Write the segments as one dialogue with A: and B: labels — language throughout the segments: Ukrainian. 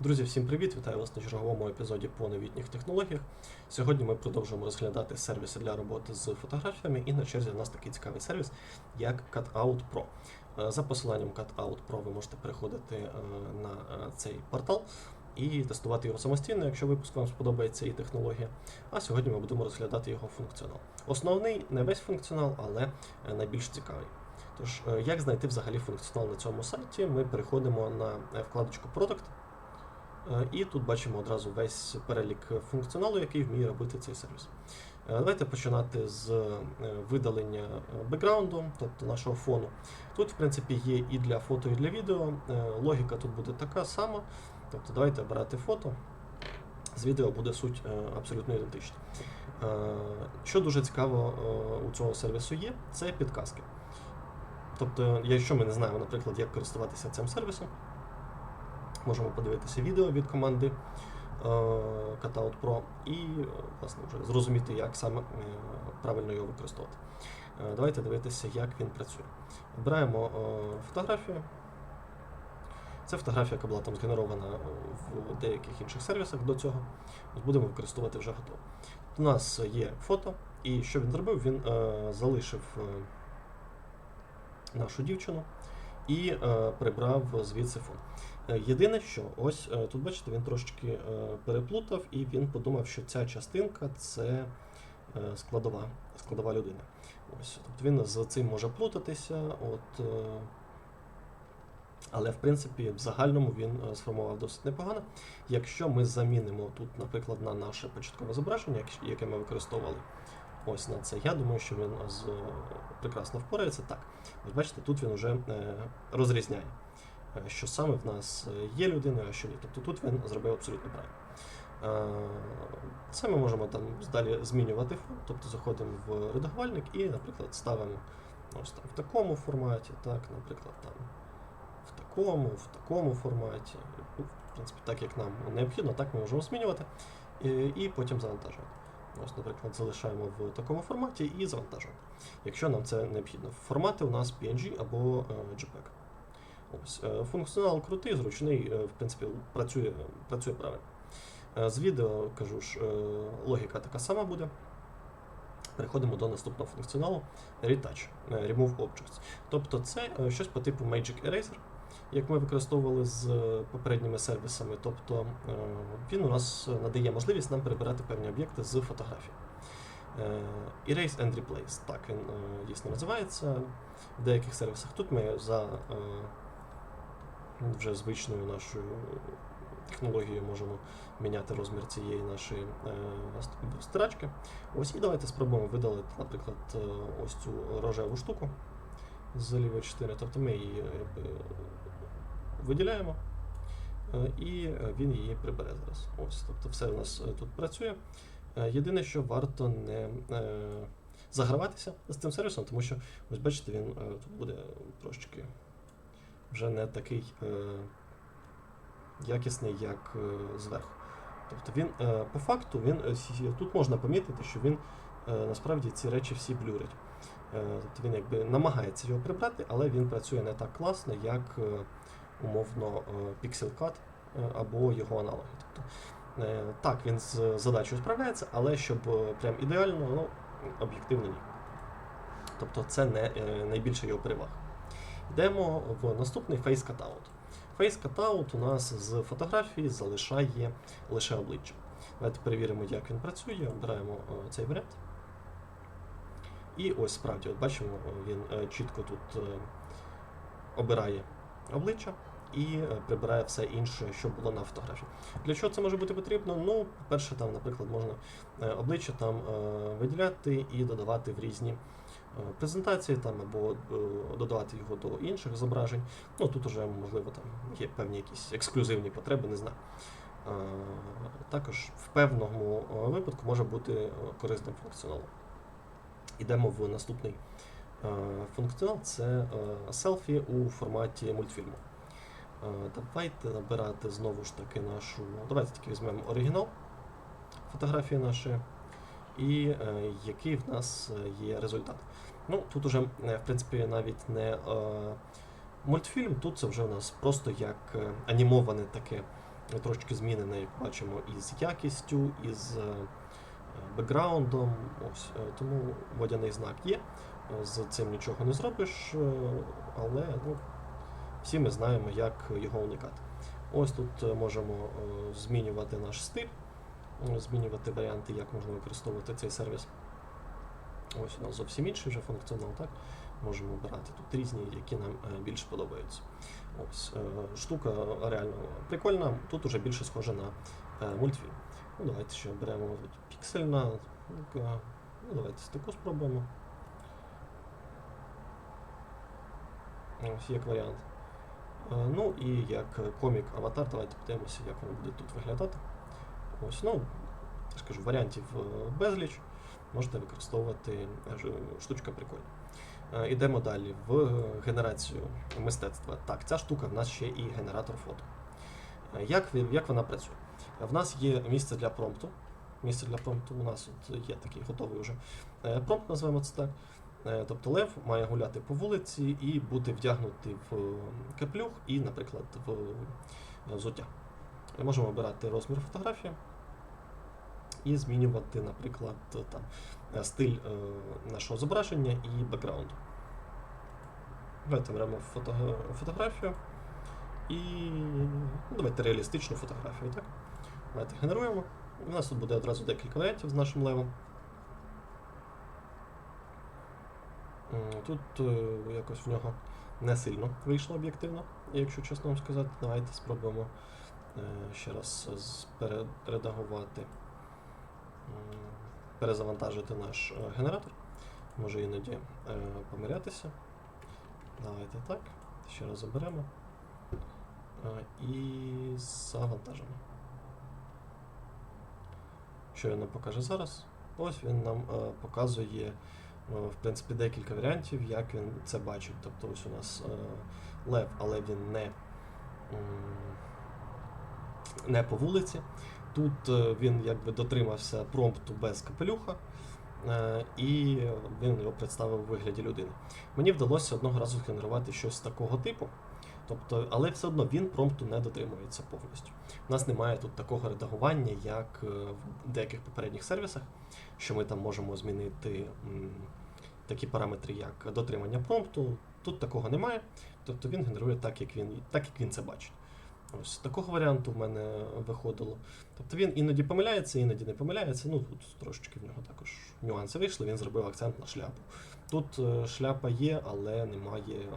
A: Друзі, всім привіт! Вітаю вас на черговому епізоді по новітніх технологіях. Сьогодні ми продовжуємо розглядати сервіси для роботи з фотографіями, і на черзі у нас такий цікавий сервіс, як Cutout Pro. Е, За посиланням Cutout Pro ви можете переходити е, на е, цей портал і тестувати його самостійно, якщо випуск вам сподобається і технологія. А сьогодні ми будемо розглядати його функціонал. Основний не весь функціонал, але найбільш цікавий. Тож, як знайти взагалі функціонал на цьому сайті? Ми переходимо на вкладочку Product. Е, І тут бачимо одразу весь перелік функціоналу, який вміє робити цей сервіс. Е, Давайте починати з е, видалення бекграунду, тобто нашого фону. Тут, в принципі, є і для фото, і для відео. Логіка тут буде така сама. Тобто давайте обирати фото. З відео буде суть абсолютно ідентична. Що дуже цікаво у цього сервісу є, це підказки. Тобто, якщо ми не знаємо, наприклад, як користуватися цим сервісом, можемо подивитися відео від команди е, Cutout Pro і власне вже зрозуміти, як саме е, правильно його використовувати. Е, Давайте дивитися, як він працює. Обираємо фотографію. Це фотографія, яка була там згенерована в деяких інших сервісах до цього. Будемо використовувати вже готово. У нас є фото, і що він зробив? Він е, залишив нашу дівчину і е, прибрав звідси фон. Е, Єдине, що ось е, тут, бачите, він трошечки е, переплутав, і він подумав, що ця частинка це складова, складова людина. Ось, тобто він з цим може плутатися, от, але в принципі в загальному він сформував досить непогано. Якщо ми замінимо тут, наприклад, на наше початкове зображення, яке ми використовували ось на це, я думаю, що він прекрасно впорається. Так, ось бачите, тут він вже розрізняє що саме в нас е, є людиною, а що ні. Тобто тут він зробив абсолютно правильно. Е, Це ми можемо там далі змінювати фон, тобто заходимо в редагувальник і, наприклад, ставимо ось там в такому форматі, так, наприклад, там в такому, в такому форматі. Ну, В принципі, так як нам необхідно, так ми можемо змінювати і, і потім завантажувати. Ось, наприклад, залишаємо в такому форматі і завантажуємо, якщо нам це необхідно. Формати у нас PNG або е, JPEG. Ось, е, функціонал крутий, зручний, е, в принципі, працює, працює правильно. Е, З відео кажу ж, логіка така сама буде. Переходимо до наступного функціоналу Retouch, Remove Objects. Тобто це щось по типу Magic Eraser, як ми використовували з попередніми сервісами. Тобто він у нас надає можливість нам перебирати певні об'єкти з фотографій. Erase and Replace, так він дійсно називається в деяких сервісах. Тут ми за вже звичною нашою технологією можемо міняти розмір цієї нашої е, ст- стирачки. Ось і давайте спробуємо видалити, наприклад, е, ось цю рожеву штуку з лівої 4. Тобто ми її виділяємо, е, і він її прибере зараз. Ось, тобто все у нас тут працює. Єдине, що варто не заграватися з цим сервісом, тому що, ось бачите, він тут буде трошечки вже не такий е, якісний, як е, зверху. Тобто він е, по факту він е, тут можна помітити, що він е, насправді ці речі всі блюрить. Е, тобто він якби намагається його прибрати, але він працює не так класно, як е, умовно е, PixelCut е, або його аналоги. Тобто, е, так, він з задачею справляється, але щоб е, прям ідеально, ну, об'єктивно ні. Тобто це не е, найбільша його перевага. Йдемо в наступний Face Cutout. Face Cutout у нас з фотографії залишає лише обличчя. Давайте перевіримо, як він працює. Обираємо е, цей варіант. І ось справді, от бачимо, він е, чітко тут е, обирає обличчя і прибирає все інше, що було на фотографії. Для чого це може бути потрібно? Ну, по-перше, там, наприклад, можна обличчя там виділяти і додавати в різні презентації там, або е, додавати його до інших зображень. Ну, тут вже, можливо, там є певні якісь ексклюзивні потреби, не знаю. Е, Також в певному е, випадку може бути е, корисним функціоналом. Ідемо в наступний е, функціонал це е, селфі у форматі мультфільму. Е, Давайте набирати знову ж таки нашу. Давайте тільки візьмемо оригінал фотографії нашої, і е, який в нас е, є результат. Ну, тут уже, е, в принципі, навіть не мультфільм, тут це вже у нас просто як анімоване таке трошки змінений, як бачимо, із якістю, із бекграундом. Ось, тому водяний знак є. З цим нічого не зробиш, але ну, всі ми знаємо, як його уникати. Ось тут можемо змінювати наш стиль, змінювати варіанти, як можна використовувати цей сервіс. Ось у нас зовсім інший вже функціонал, так? Можемо обирати тут різні, які нам е, більше подобаються. Ось е, штука реально прикольна. Тут уже більше схоже на е, мультфільм. Ну, давайте ще оберемо піксельна. Ну, давайте таку спробуємо. Ось як варіант. Ну і як комік аватар, давайте подивимося, як воно буде тут виглядати. Ось, ну, я варіантів е, безліч. Можете використовувати е, штучка прикольна. Е, Ідемо далі в генерацію мистецтва. Так, ця штука в нас ще і генератор фото. Як, як вона працює? В нас є місце для промпту. Місце для промпту у нас от є такий готовий вже промпт, називаємо це так. Тобто лев має гуляти по вулиці і бути вдягнутий в каплюх і, наприклад, в взуття. Можемо обирати розмір фотографії і змінювати, наприклад, там, е, стиль е, нашого зображення і бекграунду. Давайте беремо фото, фотографію і ну, давайте реалістичну фотографію. Так? Давайте генеруємо. У нас тут буде одразу декілька варіантів з нашим левом. Тут е, якось в нього не сильно вийшло об'єктивно, якщо чесно вам сказати. Давайте спробуємо ще раз м, перезавантажити наш е, генератор. Може іноді е, помилятися. Давайте так. Ще раз заберемо. Е, І завантажимо. Що він нам покаже зараз? Ось він нам показує в принципі декілька варіантів, як він це бачить. Тобто ось у нас лев, але він не, не по вулиці. Тут е, він якби дотримався промпту без капелюха, е, і він його представив у вигляді людини. Мені вдалося одного разу згенерувати щось такого типу. Тобто, але все одно він промпту не дотримується повністю. У нас немає тут такого редагування, як е, в деяких попередніх сервісах, що ми там можемо змінити такі параметри, як дотримання промпту. Тут такого немає. Тобто він генерує так, як він, так, як він це бачить. Ось такого варіанту в мене виходило. Тобто він іноді помиляється, іноді не помиляється. Ну тут трошечки в нього також нюанси вийшли. Він зробив акцент на шляпу. Тут е, шляпа є, але немає,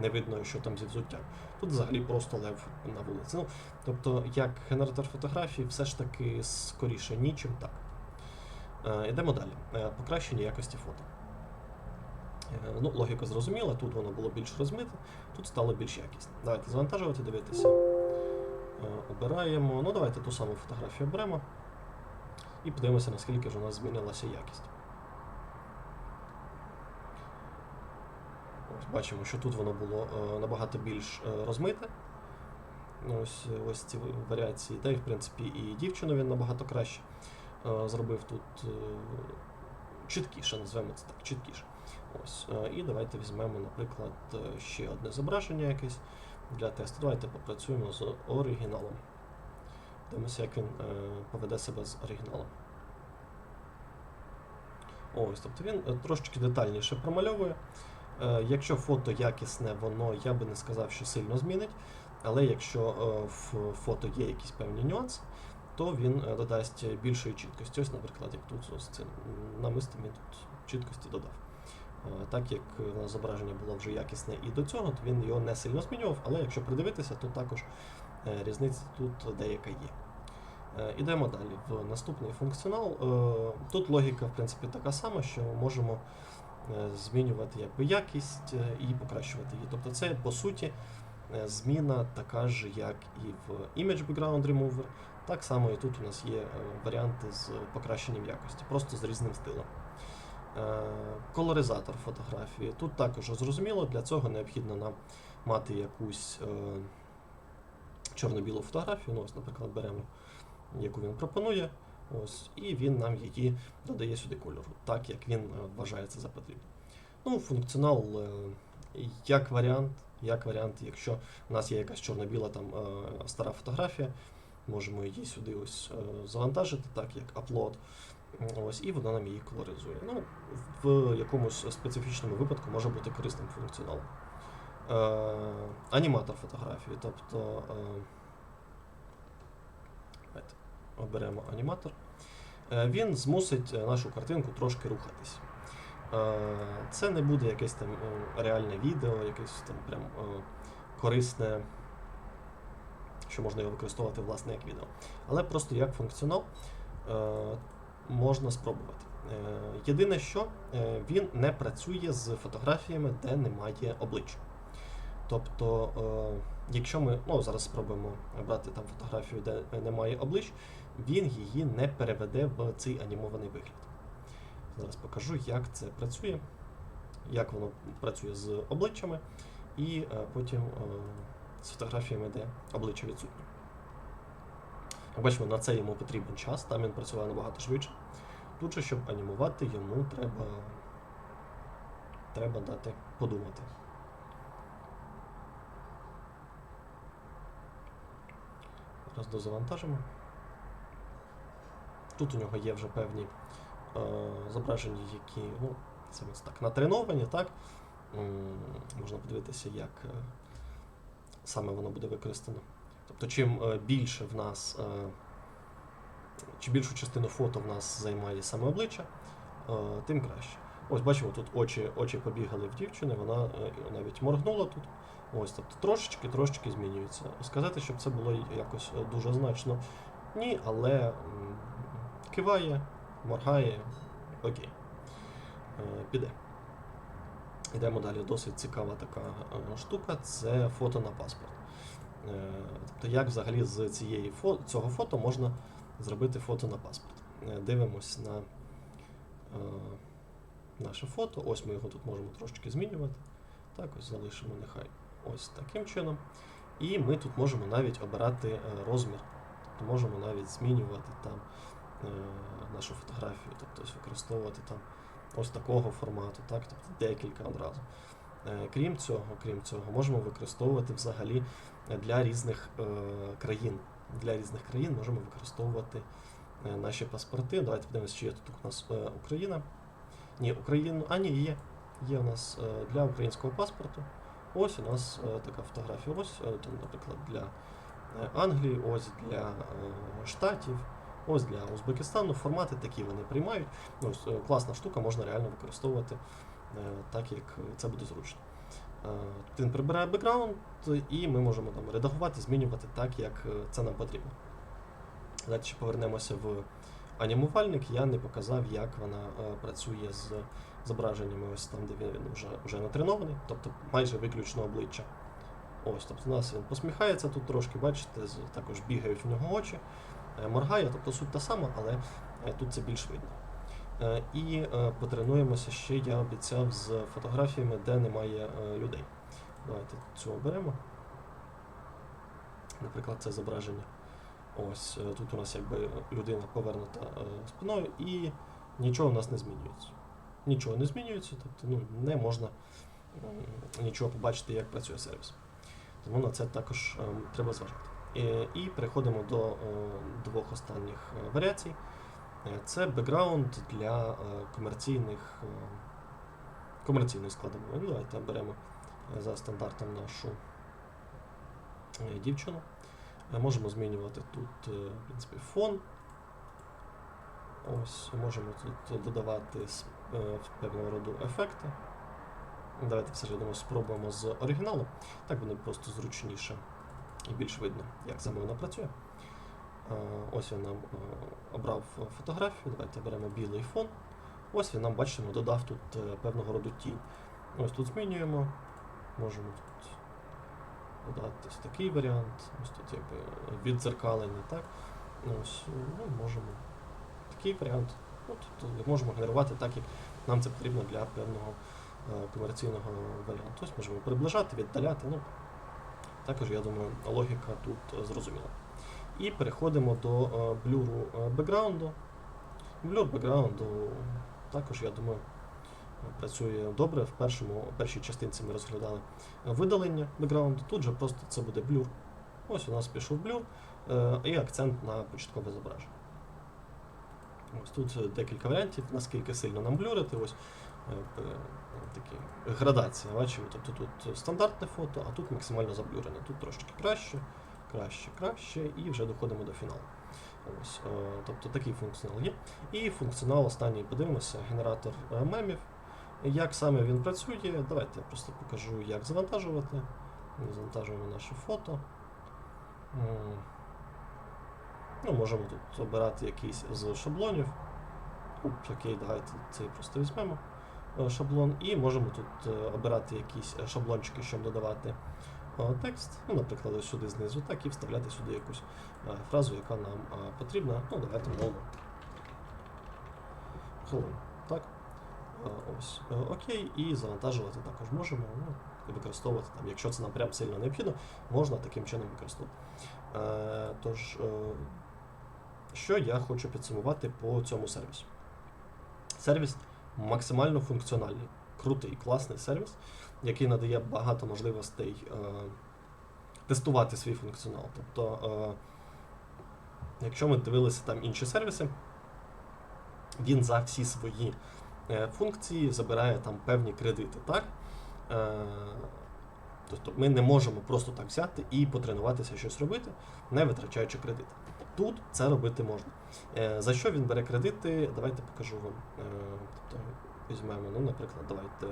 A: не видно, що там зі взуттям. Тут взагалі просто лев на вулиці. Ну, тобто, як генератор фотографій, все ж таки скоріше нічим так. Е, Йдемо далі. Е, Покращення якості фото. Ну, логіка зрозуміла, тут воно було більш розмите, тут стало більш якісне. Давайте завантажувати, дивитися. Е, Обираємо. Ну, давайте ту саму фотографію оберемо. І подивимося, наскільки ж у нас змінилася якість. Ось бачимо, що тут воно було е, набагато більш е, розмите. Ну, Ось, ось ці варіації. Та й, в принципі, і дівчину він набагато краще зробив тут чіткіше, назвемо це так, чіткіше. Ось. І давайте візьмемо, наприклад, ще одне зображення якесь для тесту. Давайте попрацюємо з оригіналом. Дивимося, як він е, поведе себе з оригіналом. Ось, тобто він е, трошечки детальніше промальовує. Е, Якщо фото якісне, воно я би не сказав, що сильно змінить. Але якщо в фото є якісь певні нюанси, то він додасть більшої чіткості. Ось, наприклад, як тут з цим намистом він тут чіткості додав. Е, Так як е, зображення було вже якісне і до цього, то він його не сильно змінював, але якщо придивитися, то також е, різниця тут деяка є. Ідемо далі в наступний функціонал. Тут логіка, в принципі, така сама, що ми можемо змінювати якби, якість і покращувати її. Тобто це, по суті, зміна така ж, як і в Image Background Remover. Так само і тут у нас є варіанти з покращенням якості, просто з різним стилем. Е, Колоризатор фотографії. Тут також зрозуміло, для цього необхідно нам мати якусь е, чорно-білу фотографію. Ну, ось, наприклад, беремо, яку він пропонує. Ось, і він нам її додає сюди кольору, так як він е, вважає це за потрібне. Ну, функціонал як варіант, як варіант, якщо у нас є якась чорно-біла там стара фотографія, Можемо її сюди ось завантажити, так як upload. Ось, і вона нам її колоризує. Ну, в якомусь специфічному випадку може бути корисним функціоналом. Е, аніматор фотографії, тобто е, оберемо аніматор. Е, він змусить нашу картинку трошки рухатись. Е, це не буде якесь там е, реальне відео, якесь там прям е, корисне, що можна його використовувати власне як відео. Але просто як функціонал е, можна спробувати. Е, єдине, що е, він не працює з фотографіями, де немає обличчя. Тобто, е, якщо ми ну, зараз спробуємо брати там фотографію, де немає облич, він її не переведе в цей анімований вигляд. Зараз покажу, як це працює, як воно працює з обличчями, і потім з фотографіями, де обличчя відсутні. Бачимо, на це йому потрібен час, там він працював набагато швидше. Тут же, щоб анімувати, йому треба, треба дати подумати. Зараз дозавантажимо. Тут у нього є вже певні е, зображення, які ну, це так натреновані, так? М, можна подивитися, як е, саме воно буде використано. Тобто, чим е, більше в нас, е, чим більшу частину фото в нас займає саме обличчя, е, тим краще. Ось бачимо, тут очі, очі побігали в дівчини, вона навіть моргнула тут. Ось, тобто трошечки, трошечки змінюється. Сказати, щоб це було якось дуже значно. Ні, але киває, моргає, окей. Піде. Йдемо далі. Досить цікава така штука це фото на паспорт. Е, Тобто, як взагалі з цієї фо... цього фото можна зробити фото на паспорт. Е, Дивимось на е, наше фото. Ось ми його тут можемо трошечки змінювати. Так, ось залишимо нехай ось таким чином. І ми тут можемо навіть обирати розмір. Тобто можемо навіть змінювати там нашу фотографію, тобто використовувати там ось такого формату, так, тобто декілька одразу. Крім цього, крім цього, можемо використовувати взагалі для різних е, країн. Для різних країн можемо використовувати е, наші паспорти. Давайте подивимося, чи є тут у нас е, Україна. Ні, Україну. А ні, є. Є у нас е, для українського паспорту. Ось у нас е, така фотографія. Ось, е, там, наприклад, для е, Англії, ось для е, Штатів, ось для Узбекистану. Формати такі вони приймають. Ну, Ось е, класна штука, можна реально використовувати е, так, як це буде зручно. Е, він прибирає бекграунд, і ми можемо там редагувати, змінювати так, як е, це нам потрібно. Давайте ще повернемося в анімувальник. Я не показав, як вона е, працює з зображеннями, ось там, де він вже, вже натренований, тобто майже виключно обличчя. Ось, тобто у нас він посміхається тут трошки, бачите, також бігають в нього очі, моргає, тобто суть та сама, але тут це більш видно. Е, І е, потренуємося ще, я обіцяв, з фотографіями, де немає е, людей. Давайте цю оберемо. Наприклад, це зображення. Ось тут у нас якби людина повернута спиною і нічого у нас не змінюється. Нічого не змінюється, тобто ну, не можна нічого побачити, як працює сервіс. Тому на це також е, треба зважати. І переходимо до двох останніх варіацій. Е, Це бекграунд для е, комерційних е, комерційної складової. Ну, давайте беремо за стандартом нашу дівчину. Можемо змінювати тут в принципі, фон. Ось, можемо тут додавати певного роду ефекти. Давайте все ж спробуємо з оригіналу. Так буде просто зручніше і більш видно, як саме вона працює. Е, Ось він нам е, обрав фотографію. Давайте беремо білий фон. Ось він нам, бачимо, додав тут е, певного роду тінь. Ось тут змінюємо. Можемо тут додати ось такий варіант. Ось тут якби віддзеркалення, так? Ось, ну, можемо такий варіант. Ну, Тобто можемо генерувати так, як нам це потрібно для певного комерційного варіанту. Ось можемо приближати, віддаляти. Ну, також, я думаю, логіка тут зрозуміла. І переходимо до е, блюру е, бекграунду. Блюр бекграунду також, я думаю, працює добре. В першому, першій частинці ми розглядали е, видалення бекграунду. Тут же просто це буде блюр. Ось у нас пішов блюр і акцент на початкове зображення. Ось тут декілька варіантів, наскільки сильно нам блюрити. Ось такі градація, бачимо. Тобто тут стандартне фото, а тут максимально заблюрене. Тут трошки краще, краще, краще, і вже доходимо до фіналу. Ось, е, тобто такий функціонал є. І функціонал останній подивимося, генератор е, мемів. Як саме він працює, давайте я просто покажу, як завантажувати. Завантажуємо наше фото. Ну, можемо тут обирати якийсь з шаблонів. Уп, окей, давайте цей просто візьмемо е, шаблон. І можемо тут обирати якісь шаблончики, щоб додавати текст. Ну, наприклад, сюди знизу, так, і вставляти сюди якусь е, фразу, яка нам е, потрібна. Ну, давайте мовно. Hello. Так. Е, Ось. Е, Окей, і завантажувати також можемо. Ну, використовувати там, якщо це нам прям сильно необхідно, можна таким чином використовувати. Е, Тож, е, що я хочу підсумувати по цьому сервісу? Сервіс максимально функціональний, крутий, класний сервіс, який надає багато можливостей е, тестувати свій функціонал. Тобто, е, якщо ми дивилися там інші сервіси, він за всі свої е, функції забирає там певні кредити, так? Е, Тобто ми не можемо просто так взяти і потренуватися щось робити, не витрачаючи кредити. Тут це робити можна. Е, За що він бере кредити? Давайте покажу вам. Е, Тобто візьмемо, ну, наприклад, давайте,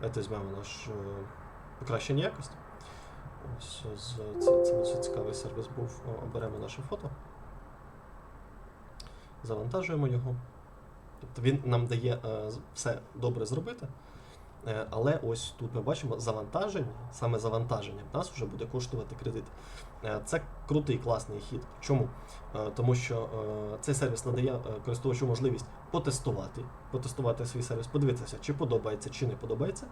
A: давайте візьмемо наш е, покращення якості. Ось з, це, це досить цікавий сервіс був. Оберемо наше фото. Завантажуємо його. Тобто він нам дає е, все добре зробити. Е, Але ось тут ми бачимо завантаження, саме завантаження в нас вже буде коштувати кредит. Е, Це крутий класний хід. Чому? Е, Тому що цей сервіс надає користувачу можливість потестувати, потестувати свій сервіс, подивитися, чи подобається, чи не подобається,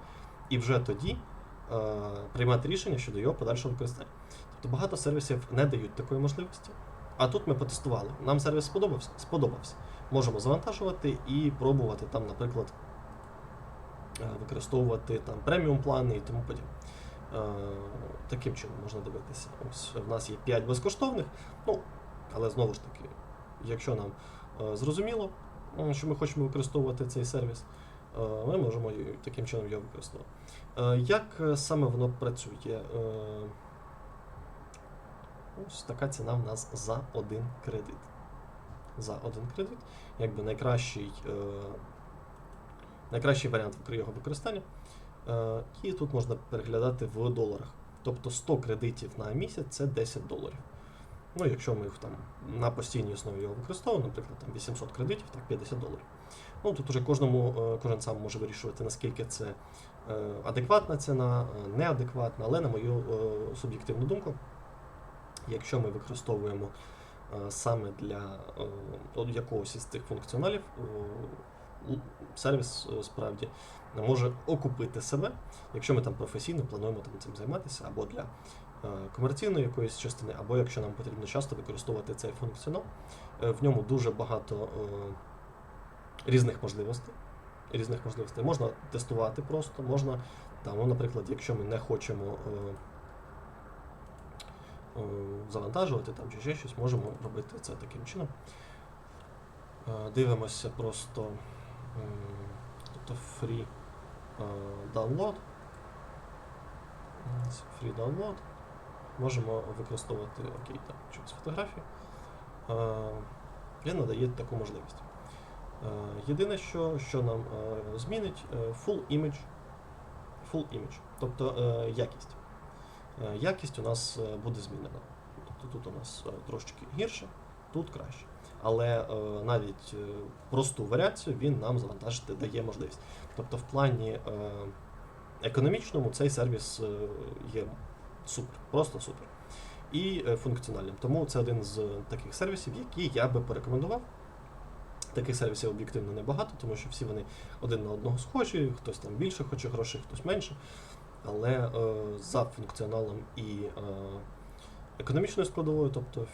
A: і вже тоді приймати рішення щодо його подальшого використання. Тобто багато сервісів не дають такої можливості. А тут ми потестували. Нам сервіс сподобався? Сподобався. Можемо завантажувати і пробувати там, наприклад, використовувати там преміум плани і тому подібне. Е, Таким чином можна дивитися. Ось в нас є 5 безкоштовних, ну, але знову ж таки, якщо нам е, зрозуміло, е, що ми хочемо використовувати цей сервіс, е, ми можемо таким чином його використовувати. Е, Як е, саме воно працює? Е, Ось така ціна в нас за один кредит. За один кредит. Якби найкращий, е, найкращий варіант його використання. Е, і тут можна переглядати в доларах. Тобто 100 кредитів на місяць це 10 доларів. Ну, якщо ми їх там на постійній основі його використовуємо, наприклад, там 800 кредитів, так 50 доларів. Ну, тут уже кожному, е, кожен сам може вирішувати, наскільки це е, адекватна ціна, неадекватна, але на мою суб'єктивну думку, якщо ми використовуємо саме для якогось із цих функціоналів, сервіс е, справді може окупити себе, якщо ми там професійно плануємо там цим займатися, або для е, комерційної якоїсь частини, або якщо нам потрібно часто використовувати цей функціонал. Е, В ньому дуже багато різних можливостей. Різних можливостей. Можна тестувати просто, можна, там, ну, наприклад, якщо ми не хочемо завантажувати там, чи ще щось, можемо робити це таким чином. Дивимося просто тобто free е, download. Free download. Можемо використовувати окей, там, чогось фотографії. Е, Він надає таку можливість. Е, Єдине, що, що нам е, змінить, е, full image. Full image, тобто е, якість. Е, Якість у нас е, буде змінена. Тобто тут у нас е, трошечки гірше, тут краще. Але е, навіть е, просту варіацію він нам завантажити дає можливість. Тобто, в плані е, економічному цей сервіс є супер, просто супер. І функціональним. Тому це один з таких сервісів, які я би порекомендував. Таких сервісів об'єктивно небагато, тому що всі вони один на одного схожі, хтось там більше хоче грошей, хтось менше. Але е, за функціоналом і е, економічною складовою, тобто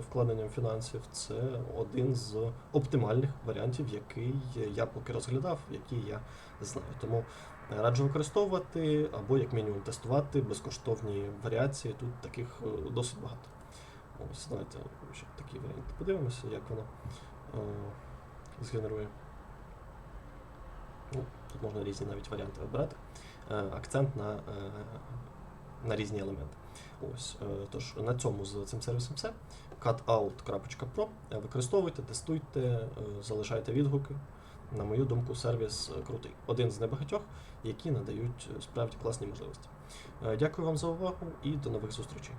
A: вкладенням фінансів, це один з оптимальних варіантів, який я поки розглядав, який я знаю. Тому Е, Раджу використовувати або, як мінімум, тестувати безкоштовні варіації. Тут таких е, досить багато. Ось, давайте ще такий варіант подивимося, як воно е, згенерує. Ну, тут можна різні навіть варіанти вибирати. Е, акцент на, е, на різні елементи. Ось, е, тож на цьому з цим сервісом все. cutout.pro. Використовуйте, тестуйте, е, залишайте відгуки. На мою думку, сервіс е, крутий. Один з небагатьох, які надають справді класні можливості. Дякую вам за увагу і до нових зустрічей.